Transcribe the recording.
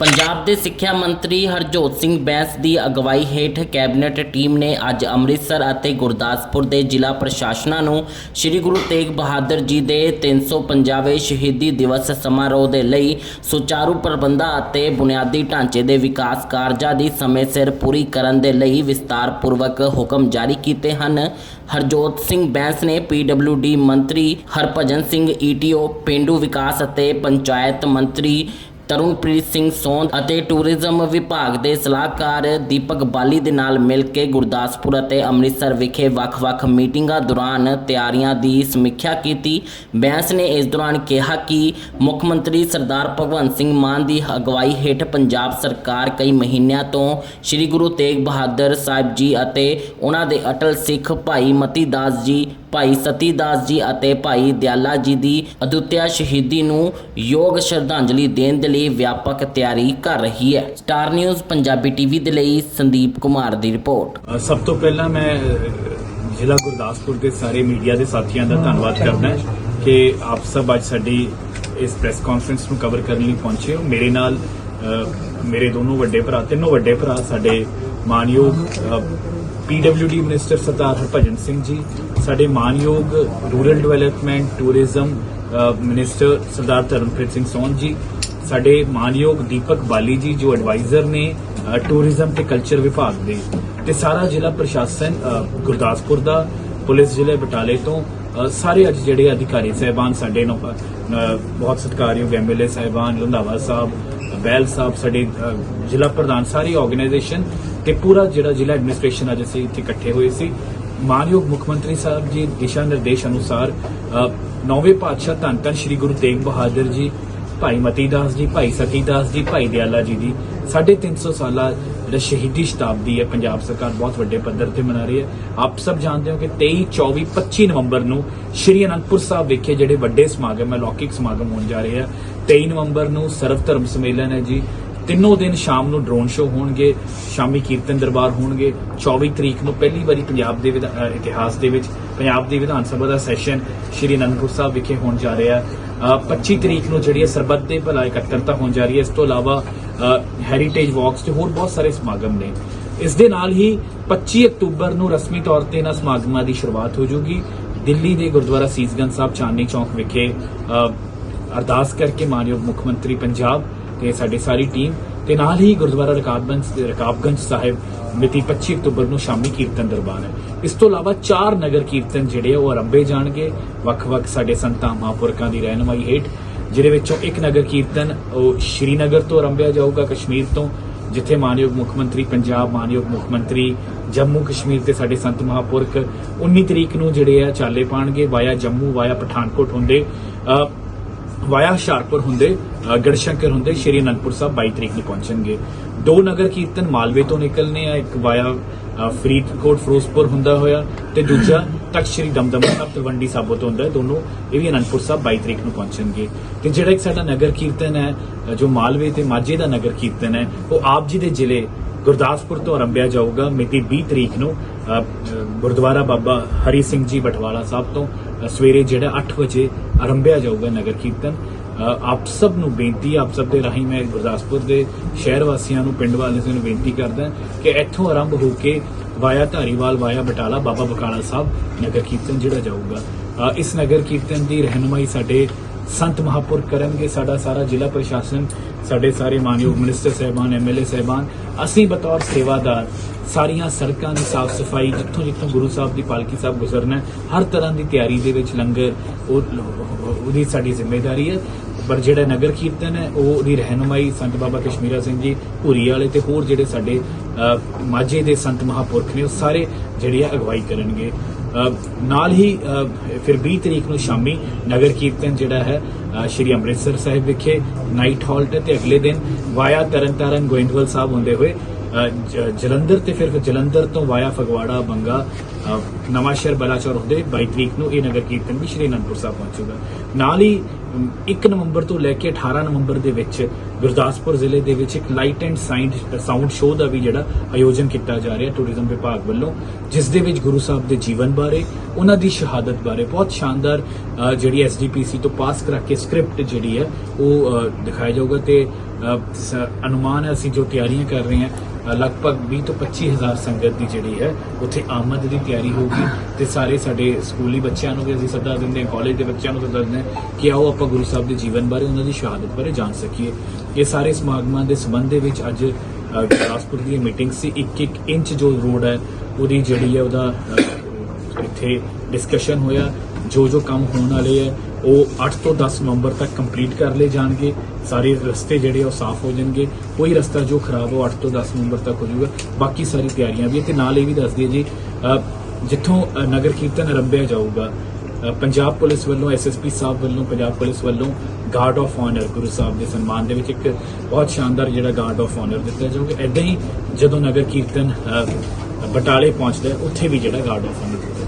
ਪੰਜਾਬ ਦੇ ਸਿੱਖਿਆ ਮੰਤਰੀ ਹਰਜੋਤ ਸਿੰਘ ਬੈਂਸ ਦੀ ਅਗਵਾਈ ਹੇਠ ਕੈਬਨਿਟ ਟੀਮ ਨੇ ਅੱਜ ਅੰਮ੍ਰਿਤਸਰ ਅਤੇ ਗੁਰਦਾਸਪੁਰ ਦੇ ਜ਼ਿਲ੍ਹਾ ਪ੍ਰਸ਼ਾਸਨਾਂ ਨੂੰ ਸ੍ਰੀ ਗੁਰੂ ਤੇਗ ਬਹਾਦਰ ਜੀ ਦੇ 350ਵੇਂ ਸ਼ਹੀਦੀ ਦਿਵਸ ਸਮਾਰੋਹ ਦੇ ਲਈ ਸੁਚਾਰੂ ਪ੍ਰਬੰਧਾਂ ਅਤੇ ਬੁਨਿਆਦੀ ਢਾਂਚੇ ਦੇ ਵਿਕਾਸ ਕਾਰਜਾਂ ਦੀ ਸਮੇਂ ਸਿਰ ਪੂਰੀ ਕਰਨ ਦੇ ਲਈ ਵਿਸਤਾਰਪੂਰਵਕ ਹੁਕਮ ਜਾਰੀ ਕੀਤੇ ਹਨ। ਹਰਜੋਤ ਸਿੰਘ ਬੈਂਸ ਨੇ ਡੀ ਮੰਤਰੀ ਹਰਭਜਨ ਸਿੰਘ ਈਟੀਓ ਪਿੰਡੂ ਵਿਕਾਸ ਅਤੇ ਪੰਚਾਇਤ ਮੰਤਰੀ ਤਰੁਣਪ੍ਰੀਤ ਸਿੰਘ ਸੋਂਦ ਅਤੇ ਟੂਰਿਜ਼ਮ ਵਿਭਾਗ ਦੇ ਸਲਾਹਕਾਰ ਦੀਪਕ ਬਾਲੀ ਦੇ ਨਾਲ ਮਿਲ ਕੇ ਗੁਰਦਾਸਪੁਰ ਅਤੇ ਅੰਮ੍ਰਿਤਸਰ ਵਿਖੇ ਵੱਖ-ਵੱਖ ਮੀਟਿੰਗਾਂ ਦੌਰਾਨ ਤਿਆਰੀਆਂ ਦੀ ਸਮੀਖਿਆ ਕੀਤੀ। ਬੈਂਸ ਨੇ ਇਸ ਦੌਰਾਨ ਕਿਹਾ ਕਿ ਮੁੱਖ ਮੰਤਰੀ ਸਰਦਾਰ ਭਗਵੰਤ ਸਿੰਘ ਮਾਨ ਦੀ ਅਗਵਾਈ ਹੇਠ ਪੰਜਾਬ ਸਰਕਾਰ ਕਈ ਮਹੀਨਿਆਂ ਤੋਂ ਸ੍ਰੀ ਗੁਰੂ ਤੇਗ ਬਹਾਦਰ ਸਾਹਿਬ ਜੀ ਅਤੇ ਉਹਨਾਂ ਦੇ ਅਟਲ ਸਿੱਖ ਭਾਈ ਮਤੀ ਦਾਸ ਜੀ, ਭਾਈ ਸਤੀ ਦਾਸ ਜੀ ਅਤੇ ਭਾਈ ਦਿਆਲਾ ਜੀ ਦੀ ਅਦੁੱਤਿਆ ਸ਼ਹੀਦੀ ਨੂੰ ਯੋਗ ਸ਼ਰਧਾਂਜਲੀ ਦੇਣ ਦੇ ਲਈ ਵਿਆਪਕ ਤਿਆਰੀ ਕਰ ਰਹੀ ਹੈ। ਸਟਾਰ ਨਿਊਜ਼ ਪੰਜਾਬੀ ਟੀਵੀ ਦੇ ਲਈ ਸੰਦੀਪ ਕੁਮਾਰ ਦੀ ਰਿਪੋਰਟ। ਸਭ ਤੋਂ ਪਹਿਲਾਂ ਮੈਂ ਜ਼ਿਲ੍ਹਾ ਗੁਰਦਾਸਪੁਰ ਦੇ ਸਾਰੇ ਮੀਡੀਆ ਦੇ ਸਾਥੀਆਂ ਦਾ ਧੰਨਵਾਦ ਕਰਦਾ ਕਿ ਆਪ ਸਭ ਅੱਜ ਸਾਡੀ ਇਸ ਪ੍ਰੈਸ ਕਾਨਫਰੰਸ ਨੂੰ ਕਵਰ ਕਰਨ ਲਈ ਪਹੁੰਚੇ ਹੋ। ਮੇਰੇ ਨਾਲ ਮੇਰੇ ਦੋਨੋਂ ਵੱਡੇ ਭਰਾ, ਤਿੰਨੋਂ ਵੱਡੇ ਭਰਾ ਸਾਡੇ ਮਾਨਯੋਗ ਪੀਡਬਲਯੂਡੀ ਮਿਨਿਸਟਰ ਸਰਦਾਰ ਹਰਭਜਨ ਸਿੰਘ ਜੀ, ਸਾਡੇ ਮਾਨਯੋਗ rural development, tourism minister Sardar Dharampreet Singh Son ji ਸਾਡੇ ਮਾਨਯੋਗ ਦੀਪਕ ਬਾਲੀ ਜੀ ਜੋ ਐਡਵਾਈਜ਼ਰ ਨੇ ਟੂਰਿਜ਼ਮ ਤੇ ਕਲਚਰ ਵਿਭਾਗ ਦੇ ਤੇ ਸਾਰਾ ਜ਼ਿਲ੍ਹਾ ਪ੍ਰਸ਼ਾਸਨ ਗੁਰਦਾਸਪੁਰ ਦਾ ਪੁਲਿਸ ਜ਼ਿਲ੍ਹੇ ਬਟਾਲੇ ਤੋਂ ਸਾਰੇ ਅੱਜ ਜਿਹੜੇ ਅਧਿਕਾਰੀ ਸਹਿਬਾਨ ਸਾਡੇ ਨੂੰ ਅ, ਬਹੁਤ ਸਤਿਕਾਰਯੋਗ ਐਮਐਲਏ ਸਹਿਬਾਨ ਰੰਧਾਵਾ ਸਾਹਿਬ ਬੈਲ ਸਾਹਿਬ ਸਾਡੇ ਜ਼ਿਲ੍ਹਾ ਪ੍ਰਧਾਨ ਸਾਰੀ ਆਰਗੇਨਾਈਜੇਸ਼ਨ ਤੇ ਪੂਰਾ ਜਿਹੜਾ ਜ਼ਿਲ੍ਹਾ ਐਡਮਿਨਿਸਟ੍ਰੇਸ਼ਨ ਅੱਜ ਅਸੀਂ ਇੱਥੇ ਇਕੱਠੇ ਹੋਏ ਸੀ। ਮਾਨਯੋਗ ਮੁੱਖ ਮੰਤਰੀ ਸਾਹਿਬ ਜੀ ਦਿਸ਼ਾ ਨਿਰਦੇਸ਼ ਅਨੁਸਾਰ ਨੌਵੇਂ ਪਾਤਸ਼ਾਹ ਧੰਨ ਧੰਨ ਸ੍ਰੀ ਗੁਰੂ ਤੇਗ ਬਹਾਦਰ ਜੀ ਭਾਈ ਮਤੀ ਦਾਸ ਜੀ, ਭਾਈ ਸਤੀ ਦਾਸ ਜੀ, ਭਾਈ ਦਿਆਲਾ ਜੀ ਦੀ 350 ਸਾਲਾ ਜਿਹੜਾ ਸ਼ਹੀਦੀ ਸ਼ਤਾਬਦੀ ਹੈ, ਪੰਜਾਬ ਸਰਕਾਰ ਬਹੁਤ ਵੱਡੇ ਪੱਧਰ ਤੇ ਮਨਾ ਰਹੀ ਹੈ। ਆਪ ਸਭ ਜਾਣਦੇ ਹੋ ਕਿ 23 24 25 ਨਵੰਬਰ ਨੂੰ ਸ਼੍ਰੀ ਅਨੰਦਪੁਰ ਸਾਹਿਬ ਵਿਖੇ ਜਿਹੜੇ ਵੱਡੇ ਸਮਾਗਮ ਹੈ, ਲੌਕਿਕ ਸਮਾਗਮ ਹੋਣ ਜਾ ਰਹੇ ਆ 23 ਨਵੰਬਰ ਨੂੰ ਸਰਵ ਧਰਮ ਸੰਮੇਲਨ ਹੈ ਜੀ। ਤਿੰਨੋਂ ਦਿਨ ਸ਼ਾਮ ਨੂੰ ਡਰੋਨ ਸ਼ੋ ਹੋਣਗੇ, ਸ਼ਾਮੀ ਕੀਰਤਨ ਦਰਬਾਰ ਹੋਣਗੇ। 24 ਤਰੀਕ ਨੂੰ ਪਹਿਲੀ ਵਾਰੀ ਪੰਜਾਬ ਦੇ ਇਤਿਹਾਸ ਦੇ ਵਿੱਚ ਪੰਜਾਬ ਦੀ ਵਿਧਾਨ ਸਭਾ ਦਾ ਸੈਸ਼ਨ ਸ਼੍ਰੀ ਅਨੰਦਪੁਰ ਸਾਹਿਬ ਵਿਖੇ ਹੋਣ ਜਾ ਰਿਹਾ ਹੈ। 25 ਤਰੀਕ ਨੂੰ ਜਿਹੜੀ ਹੈ ਸਰਬੱਤ ਦੇ ਭਲਾ ਇਕੱਤਰਤਾ ਹੋਣ ਜਾ ਰਹੀ ਹੈ। ਇਸ ਤੋਂ ਇਲਾਵਾ ਹੈਰੀਟੇਜ ਵਾਕਸ ਤੇ ਹੋਰ ਬਹੁਤ ਸਾਰੇ ਸਮਾਗਮ ਨੇ। ਇਸ ਦੇ ਨਾਲ ਹੀ 25 ਅਕਤੂਬਰ ਨੂੰ ਰਸਮੀ ਤੌਰ ਤੇ ਇਹਨਾਂ ਸਮਾਗਮਾਂ ਦੀ ਸ਼ੁਰੂਆਤ ਹੋ ਜਾਊਗੀ ਦਿੱਲੀ ਦੇ ਗੁਰਦੁਆਰਾ ਸੀਸਗੰਜ ਸਾਹਿਬ ਚਾਂਦਨੀ ਚੌਂਕ ਵਿਖੇ ਅਰਦਾਸ ਕਰਕੇ ਮਾਨਯੋਗ ਮੁੱਖ ਮੰਤਰੀ ਪੰਜਾਬ ਤੇ ਸਾਡੀ ਸਾਰੀ ਟੀਮ ਤੇ ਨਾਲ ਹੀ ਗੁਰਦੁਆਰਾ ਰਕਾਬਗੰਜ ਰਕਾਬਗੰਜ ਸਾਹਿਬ ਮਿਤੀ 25 ਅਕਤੂਬਰ ਨੂੰ ਸ਼ਾਮੀ ਕੀਰਤਨ ਦਰਬਾਰ ਹੈ। ਇਸ ਤੋਂ ਇਲਾਵਾ ਚਾਰ ਨਗਰ ਕੀਰਤਨ ਜਿਹੜੇ ਉਹ ਆਰੰਭੇ ਜਾਣਗੇ। ਵੱਖ-ਵੱਖ ਸਾਡੇ ਸੰਤਾਂ ਮਹਾਂਪੁਰਖਾਂ ਦੀ ਰਹਿਨਮਾਈ ਹੇਠ, ਜਿਹਦੇ ਵਿੱਚੋਂ ਇੱਕ ਨਗਰ ਕੀਰਤਨ ਉਹ ਸ਼੍ਰੀਨਗਰ ਤੋਂ ਆਰੰਭਿਆ ਜਾਊਗਾ ਕਸ਼ਮੀਰ ਤੋਂ, ਜਿੱਥੇ ਮਾਨਯੋਗ ਮੁੱਖ ਮੰਤਰੀ, ਪੰਜਾਬ ਮਾਨਯੋਗ ਮੁੱਖ ਮੰਤਰੀ, ਜੰਮੂ ਕਸ਼ਮੀਰ ਤੇ ਸਾਡੇ ਸੰਤ ਮਹਾਂਪੁਰਖ 19 ਤਰੀਕ ਨੂੰ ਜਿਹੜੇ ਆ ਚਾਲੇ ਪਾਣਗੇ ਵਾਇਆ ਜੰਮੂ ਵਾਇਆ ਪਠਾਨਕੋਟ ਹੁੰਦੇ। ਵਾਇਆ ਹੁਸ਼ਿਆਰਪੁਰ ਹੁੰਦੇ ਗੜਸ਼ੰਕਰ ਹੁੰਦੇ, ਸ਼੍ਰੀ ਅਨੰਦਪੁਰ ਸਾਹਿਬ 22 ਤਰੀਕ ਨੂੰ ਪਹੁੰਚਣਗੇ। ਦੋ ਨਗਰ ਕੀਰਤਨ ਮਾਲਵੇ ਤੋਂ ਨਿਕਲਨੇ ਆ, ਇੱਕ ਵਾਇਆ ਫਰੀਦਕੋਟ, ਫਿਰੋਜ਼ਪੁਰ ਹੁੰਦਾ ਹੋਇਆ ਤੇ ਦੂਜਾ ਤਖਤ ਸ਼੍ਰੀ ਦਮਦਮਾ ਸਾਹਿਬ, ਤਲਵੰਡੀ ਸਾਬੋ ਤੋਂ ਹੁੰਦਾ ਹੈ। ਦੋਨੋਂ ਇਹ ਵੀ ਅਨੰਦਪੁਰ ਸਾਹਿਬ 22 ਤਰੀਕ ਨੂੰ ਪਹੁੰਚਣਗੇ। ਤੇ ਜਿਹੜਾ ਇੱਕ ਸਾਡਾ ਨਗਰ ਕੀਰਤਨ ਹੈ ਜੋ ਮਾਲਵੇ ਤੇ ਮਾਝੇ ਦਾ ਨਗਰ ਕੀਰਤਨ ਹੈ, ਉਹ ਆਪ ਜੀ ਦੇ ਜ਼ਿਲ੍ਹੇ ਗੁਰਦਾਸਪੁਰ ਤੋਂ ਆਰੰਭਿਆ ਜਾਊਗਾ। ਮਿਤੀ 20 ਤਰੀਕ ਨੂੰ ਗੁਰਦੁਆਰਾ ਬਾਬਾ ਹਰੀ ਸਿੰਘ ਜੀ ਬਟਵਾਲਾ ਸਾਹਿਬ ਤੋਂ ਸਵੇਰੇ ਜਿਹੜਾ 8 ਵਜੇ ਆਰੰਭਿਆ ਜਾਊਗਾ ਨਗਰ ਕੀਰਤਨ ਆਪ ਸਭ ਨੂੰ ਬੇਨਤੀ ਆਪ ਸਭ ਦੇ ਰਾਹੀਂ ਮੈਂ ਗੁਰਦਾਸਪੁਰ ਦੇ ਸ਼ਹਿਰ ਵਾਸੀਆਂ ਨੂੰ, ਪਿੰਡ ਵਾਲਿਆਂ ਨੂੰ ਬੇਨਤੀ ਕਰਦਾ ਕਿ ਇੱਥੋਂ ਆਰੰਭ ਹੋ ਕੇ ਵਾਇਆ ਧਾਰੀਵਾਲ, ਵਾਇਆ ਬਟਾਲਾ, ਬਾਬਾ ਬਕਾਲਾ ਸਾਹਿਬ ਨਗਰ ਕੀਰਤਨ ਜਿਹੜਾ ਜਾਊਗਾ। ਇਸ ਨਗਰ ਕੀਰਤਨ ਦੀ ਰਹਿਨਮਾਈ ਸਾਡੇ ਸੰਤ ਮਹਾਪੁਰ ਕਰਨਗੇ, ਸਾਡਾ ਸਾਰਾ ਜ਼ਿਲ੍ਹਾ ਪ੍ਰਸ਼ਾਸਨ, ਸਾਡੇ ਸਾਰੇ ਮਾਨਯੋਗ ਮਿਨਿਸਟਰ ਸਹਿਬਾਨ ਐਮਐਲਏ ਸਹਿਬਾਨ, ਅਸੀਂ ਬਤੌਰ ਸੇਵਾਦਾਰ ਸਾਰੀਆਂ ਸੜਕਾਂ ਦੀ ਸਾਫ਼ ਸਫ਼ਾਈ ਜਿੱਥੋਂ ਜਿੱਥੋਂ ਗੁਰੂ ਸਾਹਿਬ ਦੀ ਪਾਲਕੀ ਸਾਹਿਬ ਗੁਜ਼ਰਨਾ ਹਰ ਤਰ੍ਹਾਂ ਦੀ ਤਿਆਰੀ ਦੇ ਵਿੱਚ ਲੰਗਰ ਉਹਦੀ ਸਾਡੀ ਜ਼ਿੰਮੇਵਾਰੀ ਹੈ। ਪਰ ਜਿਹੜਾ ਨਗਰ ਕੀਰਤਨ ਹੈ, ਉਹ ਉਹਦੀ ਰਹਿਨਮਾਈ ਸੰਤ ਬਾਬਾ ਕਸ਼ਮੀਰਾ ਸਿੰਘ ਜੀ, ਭੂਰੀ ਵਾਲੇ ਤੇ ਹੋਰ ਜਿਹੜੇ ਸਾਡੇ ਮਾਝੇ ਦੇ ਸੰਤ ਮਹਾਪੁਰਖ ਨੇ, ਉਹ ਸਾਰੇ ਜਿਹੜੇ ਆ ਅਗਵਾਈ ਕਰਨਗੇ। ਨਾਲ ਹੀ ਫਿਰ 20 ਤਰੀਕ ਨੂੰ ਸ਼ਾਮੀ ਨਗਰ ਕੀਰਤਨ ਜਿਹੜਾ ਹੈ ਸ਼੍ਰੀ ਅੰਮ੍ਰਿਤਸਰ ਸਾਹਿਬ ਵਿਖੇ ਨਾਈਟ ਹਾਲਟ ਤੇ ਅਗਲੇ ਦਿਨ ਵਾਇਆ ਤਰਨਤਾਰਨ ਗੋਇੰਦਵਾਲ ਸਾਹਿਬ ਹੁੰਦੇ ਹੋਏ ਜਲੰਧਰ ਤੇ ਫਿਰ ਜਲੰਧਰ ਤੋਂ ਵਾਇਆ ਫਗਵਾੜਾ ਬੰਗਾ ਅ, ਨਵਾਂ ਸ਼ਹਿਰ ਬਲਾਚੌਰ ਹੁੰਦੇ 22 ਤਰੀਕ ਨੂੰ ਇਹ ਨਗਰ ਕੀਰਤਨ ਵੀ ਸ਼੍ਰੀ ਅਨੰਦਪੁਰ ਸਾਹਿਬ ਪਹੁੰਚੂਗਾ। ਨਾਲ ਹੀ ਅਮ, 1 ਨਵੰਬਰ ਤੋਂ ਲੈ ਕੇ 18 ਨਵੰਬਰ ਦੇ ਵਿੱਚ ਗੁਰਦਾਸਪੁਰ ਜ਼ਿਲ੍ਹੇ ਦੇ ਵਿੱਚ ਇੱਕ light and sound sound show ਦਾ ਵੀ ਜਿਹੜਾ ਆਯੋਜਨ ਕੀਤਾ ਜਾ ਰਿਹਾ ਟੂਰਿਜ਼ਮ ਵਿਭਾਗ ਵੱਲੋਂ ਜਿਸ ਦੇ ਵਿੱਚ ਗੁਰੂ ਸਾਹਿਬ ਦੇ ਜੀਵਨ ਬਾਰੇ ਉਹਨਾਂ ਦੀ ਸ਼ਹਾਦਤ ਬਾਰੇ ਬਹੁਤ ਸ਼ਾਨਦਾਰ ਅ, ਜਿਹੜੀ ਐਸਜੀਪੀਸੀ ਤੋਂ ਪਾਸ ਕਰਾ ਕੇ ਸਕ੍ਰਿਪਟ ਜਿਹੜੀ ਹੈ ਉਹ ਦਿਖਾਇਆ ਜਾਊਗਾ ਤੇ ਅਨੁਮਾਨ ਹੈ, ਅਸੀਂ ਜੋ ਤਿਆਰੀਆਂ ਕਰ ਰਹੇ ਹਾਂ ਲਗਭਗ 20 ਤੋਂ 25 ਹਜ਼ਾਰ ਸੰਗਤ ਦੀ ਜਿਹੜੀ ਹੈ, ਉੱਥੇ ਆਮਦ ਦੀ ਤਿਆਰੀ ਹੋਊਗੀ ਤੇ ਸਾਰੇ ਸਾਡੇ ਸਕੂਲੀ ਬੱਚਿਆਂ ਨੂੰ ਵੀ ਅਸੀਂ ਸੱਦਾ ਦਿੰਦੇ ਹਾਂ ਕਾਲਜ ਦੇ ਬੱਚਿਆਂ ਨੂੰ ਸੱਦਾ ਦਿੰਦੇ ਹਾਂ ਕਿ ਆਓ ਆਪਾਂ ਗੁਰੂ ਸਾਹਿਬ ਦੇ ਜੀਵਨ ਬਾਰੇ, ਉਹਨਾਂ ਦੀ ਸ਼ਹਾਦਤ ਬਾਰੇ ਜਾਣ ਸਕੀਏ। ਇਹ ਸਾਰੇ ਸਮਾਗਮਾਂ ਦੇ ਸੰਬੰਧ ਦੇ ਵਿੱਚ ਅੱਜ ਗੁਰਦਾਸਪੁਰ ਦੀ ਮੀਟਿੰਗ ਸੀ। ਇੱਕ ਇੱਕ ਇੰਚ ਜੋ ਰੋਡ ਹੈ, ਉਹਦੀ ਜਿਹੜੀ ਹੈ, ਉਹਦਾ ਇੱਥੇ ਡਿਸਕਸ਼ਨ ਹੋਇਆ। ਜੋ ਜੋ ਕੰਮ ਹੋਣ ਵਾਲੇ ਹੈ, ਉਹ 8 ਤੋਂ 10 ਨਵੰਬਰ ਤੱਕ ਕੰਪਲੀਟ ਕਰ ਲਏ ਜਾਣਗੇ। ਸਾਰੇ ਰਸਤੇ ਜਿਹੜੇ ਉਹ ਸਾਫ਼ ਹੋ ਜਾਣਗੇ। ਕੋਈ ਰਸਤਾ ਜੋ ਖਰਾਬ ਹੋ 8 ਤੋਂ 10 ਨਵੰਬਰ ਤੱਕ ਹੋ ਜਾਊਗਾ। ਬਾਕੀ ਸਾਰੀ ਤਿਆਰੀਆਂ ਵੀ ਹੈ ਤੇ ਨਾਲ ਇਹ ਵੀ ਦੱਸ ਦਈਏ ਜੀ ਜਿੱਥੋਂ ਨਗਰ ਕੀਰਤਨ ਆਰੰਭਿਆ ਜਾਊਗਾ ਪੰਜਾਬ ਪੁਲਿਸ ਵੱਲੋਂ ਐਸਐਸਪੀ ਸਾਹਿਬ ਵੱਲੋਂ, ਪੰਜਾਬ ਪੁਲਿਸ ਵੱਲੋਂ guard of honour Guru Sahib ਦੇ ਸਨਮਾਨ ਦੇ ਵਿੱਚ ਇੱਕ ਬਹੁਤ ਸ਼ਾਨਦਾਰ ਜਿਹੜਾ ਗਾਰਡ ਆਫ ਆਨਰ ਦਿੱਤਾ ਜਾਊਗਾ। ਐਦਾਂ ਹੀ ਜਦੋਂ ਨਗਰ ਕੀਰਤਨ ਬਟਾਲੇ ਪਹੁੰਚਦਾ ਉੱਥੇ ਵੀ ਜਿਹੜਾ ਗਾਰਡ ਆਫ ਆਨਰ ਦਿੱਤਾ